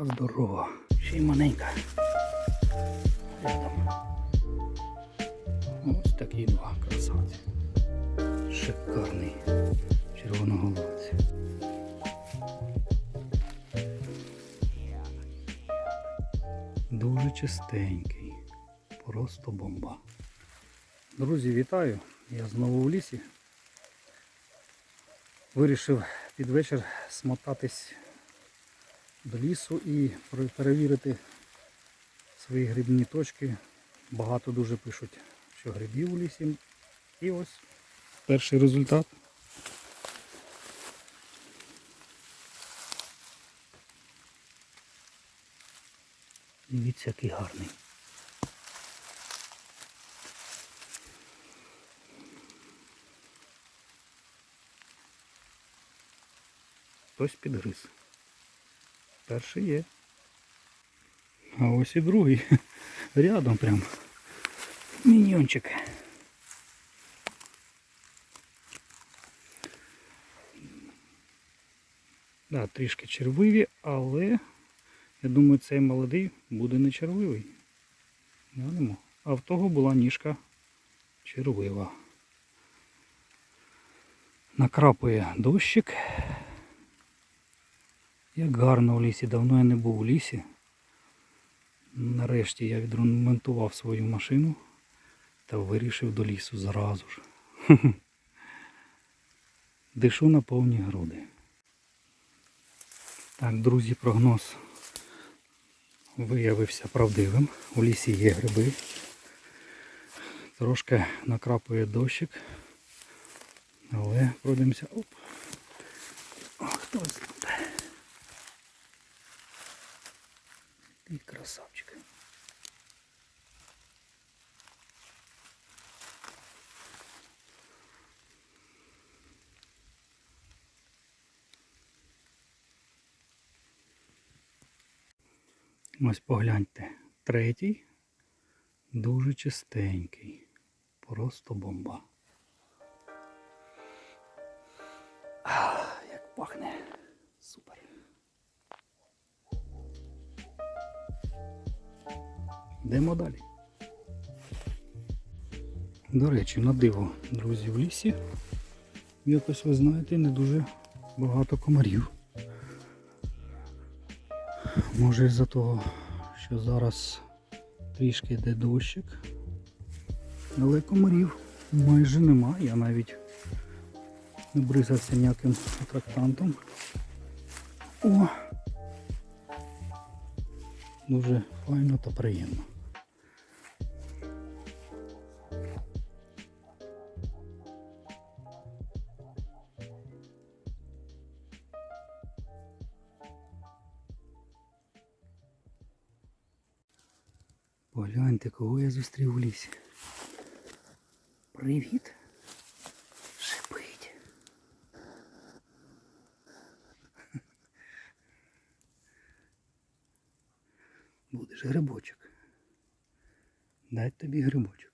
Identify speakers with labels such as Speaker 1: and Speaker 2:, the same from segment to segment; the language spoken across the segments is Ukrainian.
Speaker 1: Така здорова. Ще й маленька. Ось такі два красавці. Шикарний червоноголовець. Дуже чистенький. Просто бомба. Друзі, вітаю! Я знову в лісі. Вирішив під вечір смотатись до лісу і перевірити свої грибні точки. Багато дуже пишуть, що грибів у лісі. І ось перший результат. Дивіться, який гарний. Хтось підгриз. Перший є. А ось і другий. Рядом прям. Міньйончик. Да, трішки червиві, але я думаю, цей молодий буде не червивий. Глянемо. А в того була ніжка червива. Накрапує дощик. Як гарно в лісі, давно я не був у лісі. Нарешті я відремонтував свою машину та вирішив до лісу зразу ж. Дишу на повні груди. Так, друзі, прогноз виявився правдивим. У лісі є гриби. Трошки накрапує дощик. Але пройдемося. Оп. Хтось Ти красавчик. Ось погляньте. Третій. Дуже чистенький. Просто бомба. А, як пахне. Супер. Йдемо далі. До речі, на диво, друзі, в лісі. Якось ви знаєте, не дуже багато комарів. Може із-за того, що зараз трішки йде дощик. Але комарів майже нема. Я навіть не бризався ніяким атрактантом. О! Дуже файно та приємно. Погляньте, кого я зустрів у лісі. Привіт. Шипить. Будеш грибочок. Дай тобі грибочок.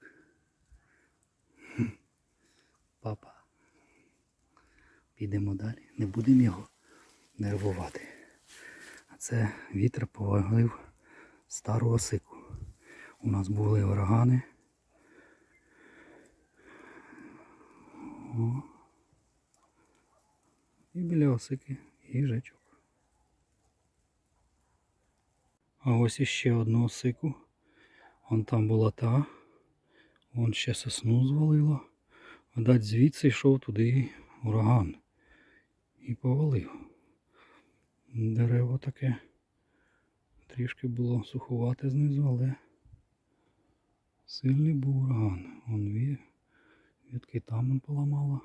Speaker 1: Папа. Підемо далі. Не будемо його нервувати. А це вітер повалив стару осику. У нас були урагани. О. І біля осики їжачок. А ось іще одну осику. Вон там була та. Вон ще сосну звалило. Видать, звідси йшов туди ураган. І повалив. Дерево таке. Трішки було суховате знизу, але сильний був ураган. Он ві... Відки там он поламало.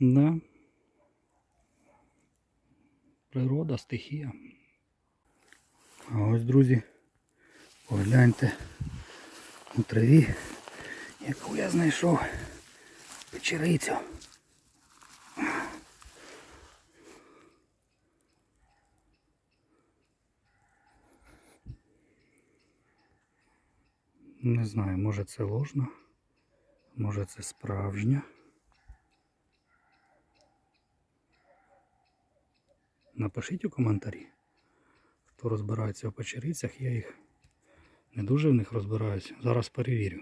Speaker 1: Да. Природа, стихія. А ось, друзі, погляньте у траві, яку я знайшов печерицю. Не знаю, може це ложна, може це справжня. Напишіть у коментарі, хто розбирається в печерицях, я їх не дуже в них розбираюся. Зараз перевірю.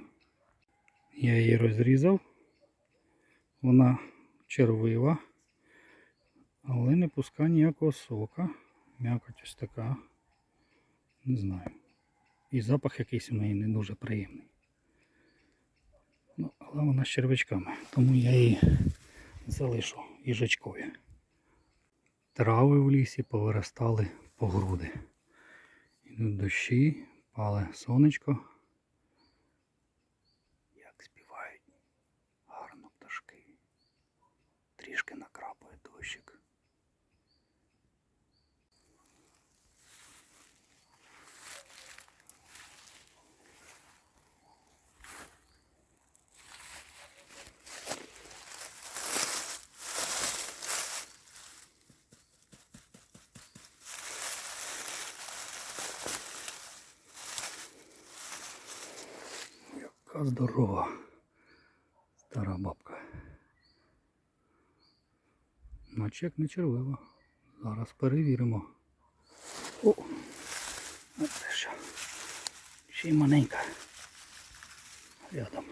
Speaker 1: Я її розрізав. Вона червива, але не пускає ніякого сока. М'якоть ось така. Не знаю. І запах якийсь у неї не дуже приємний. Ну, але вона з червячками, тому я її залишу їжачкові. Трави в лісі повиростали по груди. Ідуть дощі, пале сонечко. Як співають гарно пташки. Трішки накрапує дощик. Яка здорова стара бабка. Наче як не червива. Зараз перевіримо. О! Це що? Ще й маленька. Рядом.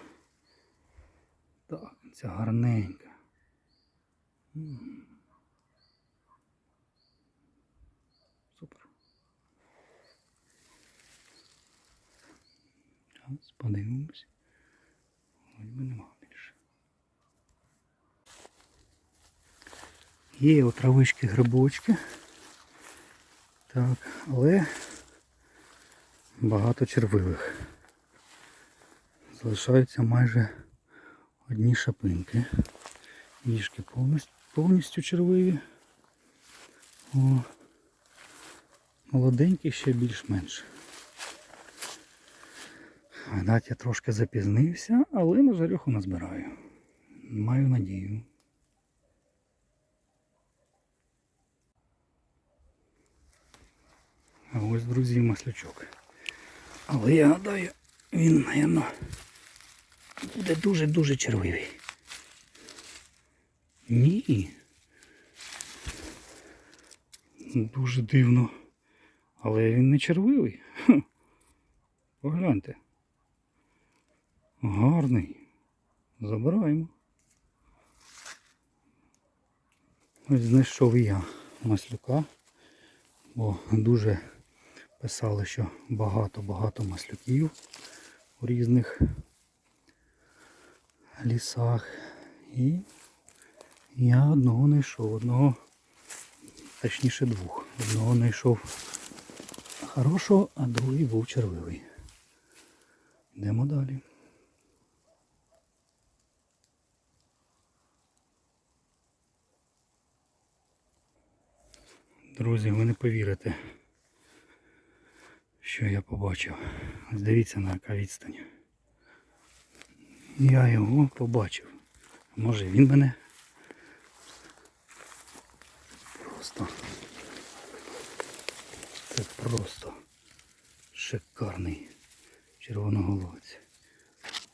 Speaker 1: Так, ця гарненька. Супер. Зараз подивимось. Вроді нема більше. Є травички грибочки. Так, але багато червивих. Залишаються майже одні шапинки. Ніжки повністю, повністю червиві. О, молоденькі ще більш-менш. Видать, я трошки запізнився, але на жарюху назбираю. Маю надію. А ось, друзі, маслячок. Але я гадаю, він, напевно, буде дуже-дуже червивий. Ні. Дуже дивно. Але він не червивий. Погляньте. Гарний. Забираємо. Ось знайшов і я маслюка, бо дуже писали, що багато-багато маслюків у різних лісах. І я одного знайшов, одного, точніше двох. Одного знайшов хорошого, а другий був червивий. Йдемо далі. Друзі, ви не повірите, що я побачив. Ось дивіться на яка відстань. Я його побачив. Може він мене просто. Це просто шикарний червоноголовець.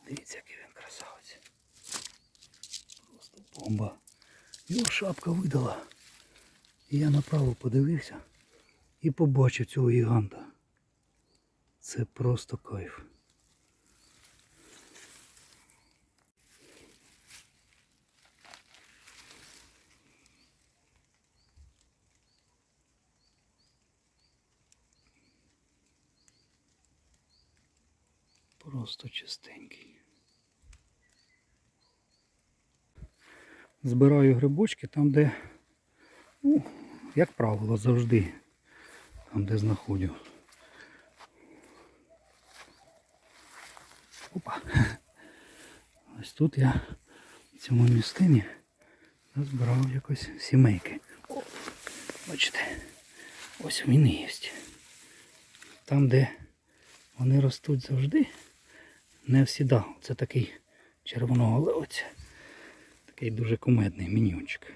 Speaker 1: Дивіться, який він красавець. Просто бомба. Його шапка видала. І я направо подивився і побачив цього гіганта. Це просто кайф. Просто чистенький. Збираю грибочки там, де Ну, як правило, завжди там, де знаходжу. Опа. Ось тут я в цьому містині назбирав якось сімейки. О, бачите, ось він і є. Там, де вони ростуть завжди, не всіда. Це такий червоноголовець. Такий дуже кумедний міньончик.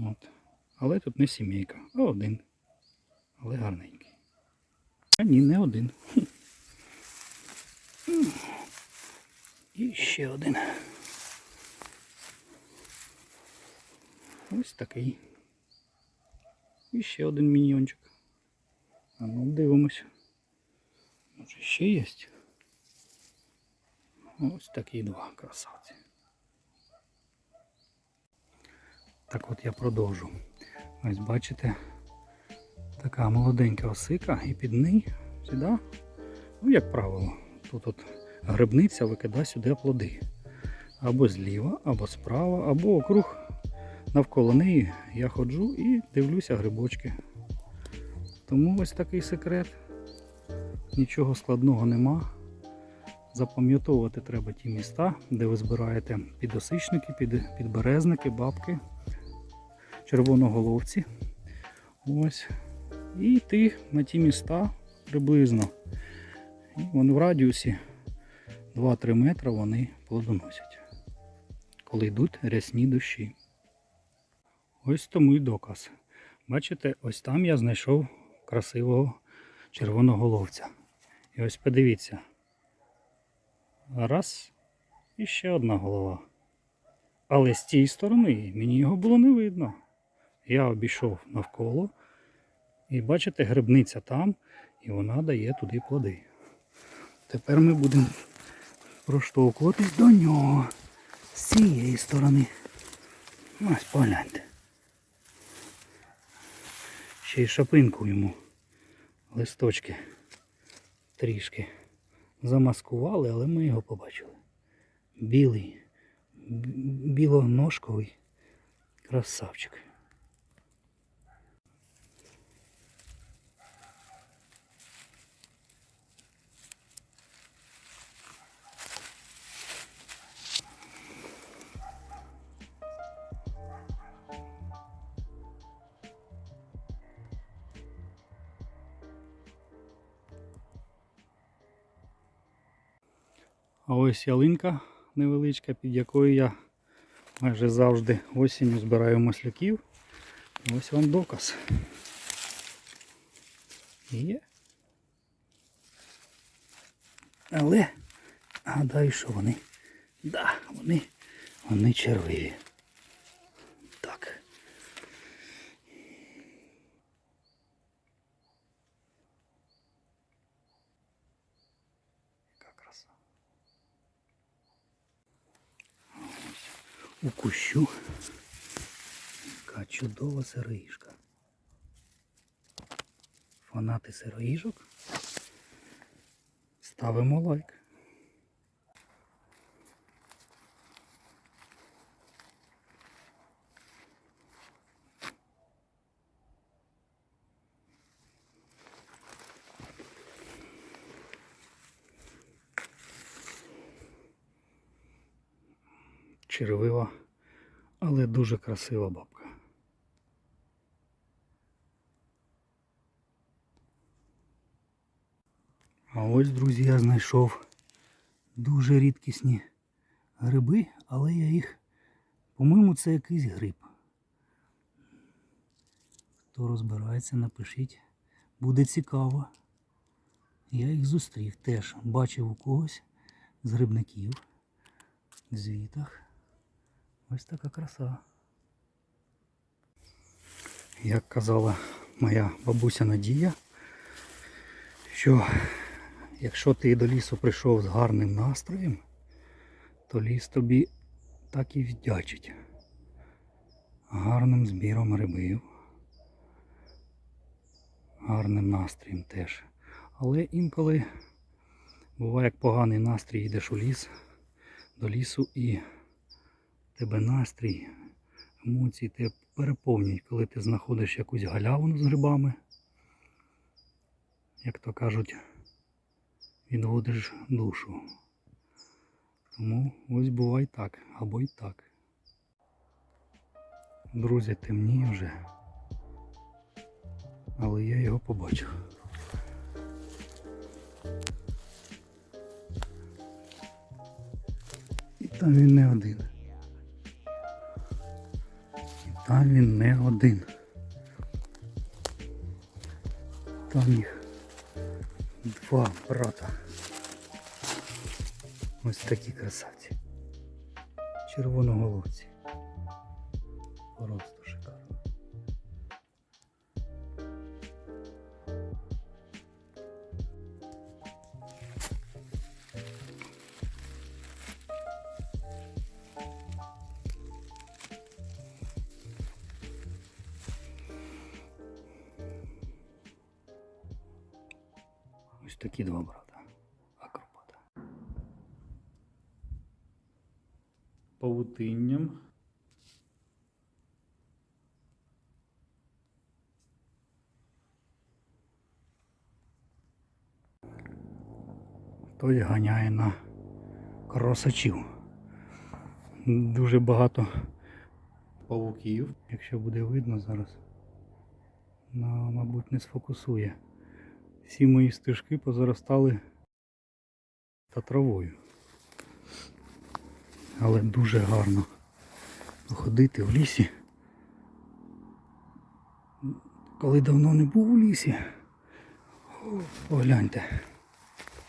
Speaker 1: От. Але тут не сімейка, а один. Але гарненький. А ні, не один. І ще один. Ось такий. І ще один міньйончик. А ну дивимось. Може ще є? Ось такі два красавці. Так от я продовжу. Ось бачите, така молоденька осика і під неї сюди, ну як правило, тут от грибниця викидає сюди плоди. Або зліва, або справа, або округ навколо неї я ходжу і дивлюся грибочки. Тому ось такий секрет. Нічого складного нема. Запам'ятовувати треба ті міста, де ви збираєте підосичники, під, підберезники, бабки, червоноголовці. Ось. І йти на ті міста приблизно. І вони в радіусі 2-3 метри вони плодоносять, коли йдуть рясні дощі. Ось тому й доказ. Бачите, ось там я знайшов красивого червоноголовця. І ось подивіться. Раз. І ще одна голова. Але з тієї сторони мені його було не видно. Я обійшов навколо. І бачите, грибниця там, і вона дає туди плоди. Тепер ми будемо проштовхуватись до нього з цієї сторони. Ось погляньте. Ще й шапинку йому. Листочки трішки замаскували, але ми його побачили. Білий, білоножковий красавчик. Ось ялинка невеличка, під якою я майже завжди осінню збираю масляків. Ось вам доказ. Є. Але гадаю, що вони. Да, вони, вони червиві. Так. Яка краса. У кущу. Яка чудова сироїжка. Фанати сироїжок. Ставимо лайк. Червива, але дуже красива бабка. А ось, друзі, я знайшов дуже рідкісні гриби, але я їх, по-моєму, це якийсь гриб. Хто розбирається, напишіть. Буде цікаво. Я їх зустрів теж. Бачив у когось з грибників. В звітах. Ось така краса. Як казала моя бабуся Надія, що якщо ти до лісу прийшов з гарним настроєм, то ліс тобі так і вдячить. Гарним збіром грибів, гарним настроєм теж. Але інколи буває як поганий настрій, йдеш у ліс, до лісу і тебе настрій, емоції тебе переповнюють, коли ти знаходиш якусь галявину з грибами. Як то кажуть, відводиш душу. Тому ось буває так, або й так. Друзі, темніє вже. Але я його побачив. І там він не один. Там він не один. Там їх два брата. Ось такі красавці. Червоноголовці. Просто шикарно. Ось такі два брата. Акропата. Павутинням. Той ганяє на кросачів. Дуже багато павуків. Якщо буде видно зараз, на, мабуть, не сфокусує. Всі мої стежки позаростали та травою. Але дуже гарно ходити в лісі. Коли давно не був у лісі, погляньте,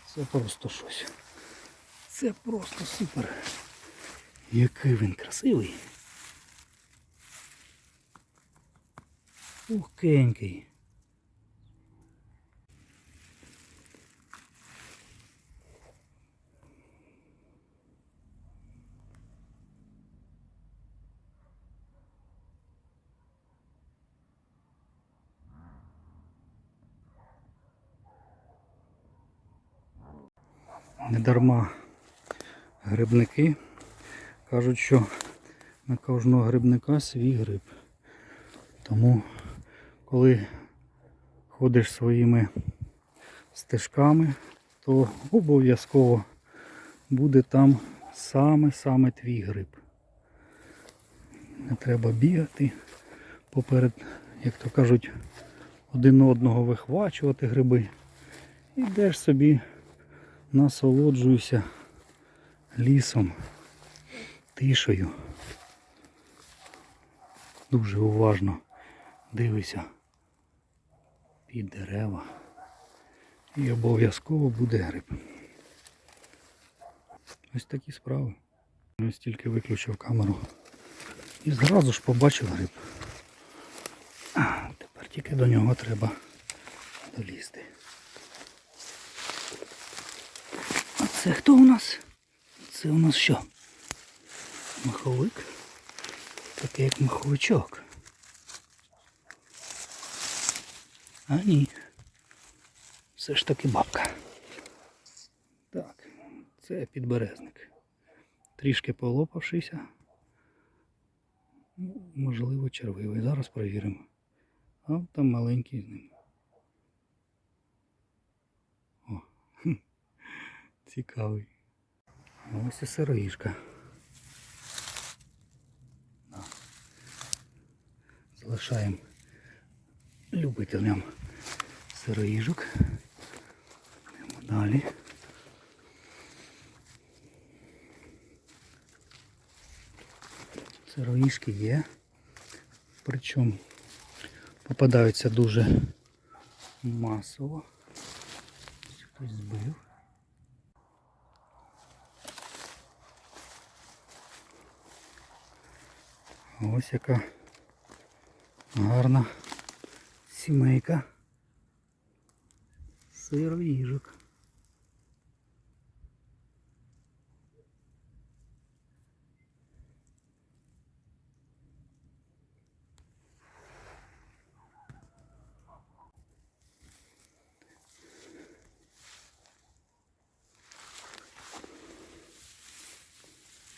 Speaker 1: це просто щось. Це просто супер. Який він красивий. Пухкенький. Недарма грибники кажуть, що на кожного грибника свій гриб. Тому, коли ходиш своїми стежками, то обов'язково буде там саме-саме твій гриб. Не треба бігати поперед, як то кажуть, один одного вихвачувати гриби. Ідеш собі, насолоджуйся лісом, тишею. Дуже уважно дивися під дерева. І обов'язково буде гриб. Ось такі справи. Ось тільки виключив камеру. І зразу ж побачив гриб. А, тепер тільки до нього треба долізти. А це хто у нас? Це у нас що? Маховик? Такий як маховичок. А ні. Все ж таки бабка. Так, це підберезник. Трішки полопавшися. Ну, Можливо, червивий. Зараз перевіримо. А там маленький з ним. О, хм, цікавий. Ось і сироїжка. Залишаємо любителям сироїжок. Йдемо далі. Сироїжки є. Причому попадаються дуже масово. Ось Хтось збив. Ось яка гарна сімейка сироїжок.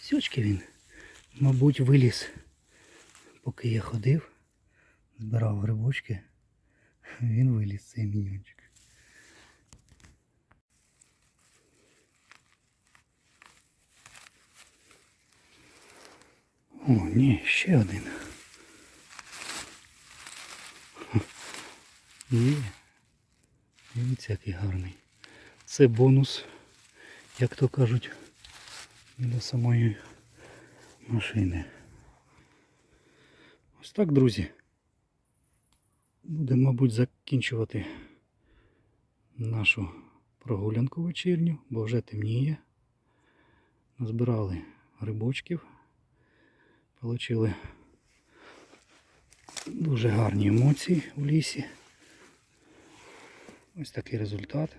Speaker 1: Сючки він, мабуть, виліз, Поки я ходив, збирав грибочки, він виліз цей міньончик. О, ні, ще один. Є. Дивіться, який гарний. Це бонус, як то кажуть, до самої машини. Ось так, друзі. Будемо, мабуть, закінчувати нашу прогулянку вечірню, бо вже темніє. Назбирали грибочків. Получили дуже гарні емоції в лісі. Ось такий результат.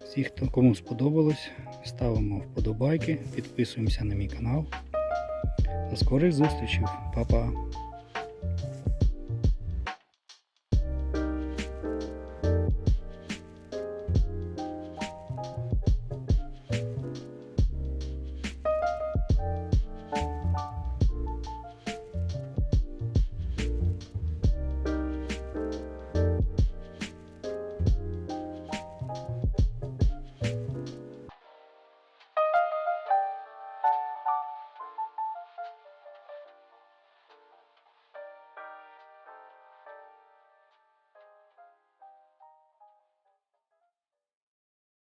Speaker 1: Всі, хто кому сподобалось, ставимо вподобайки, підписуємося на мій канал. До скорих зустрічей. Па-па!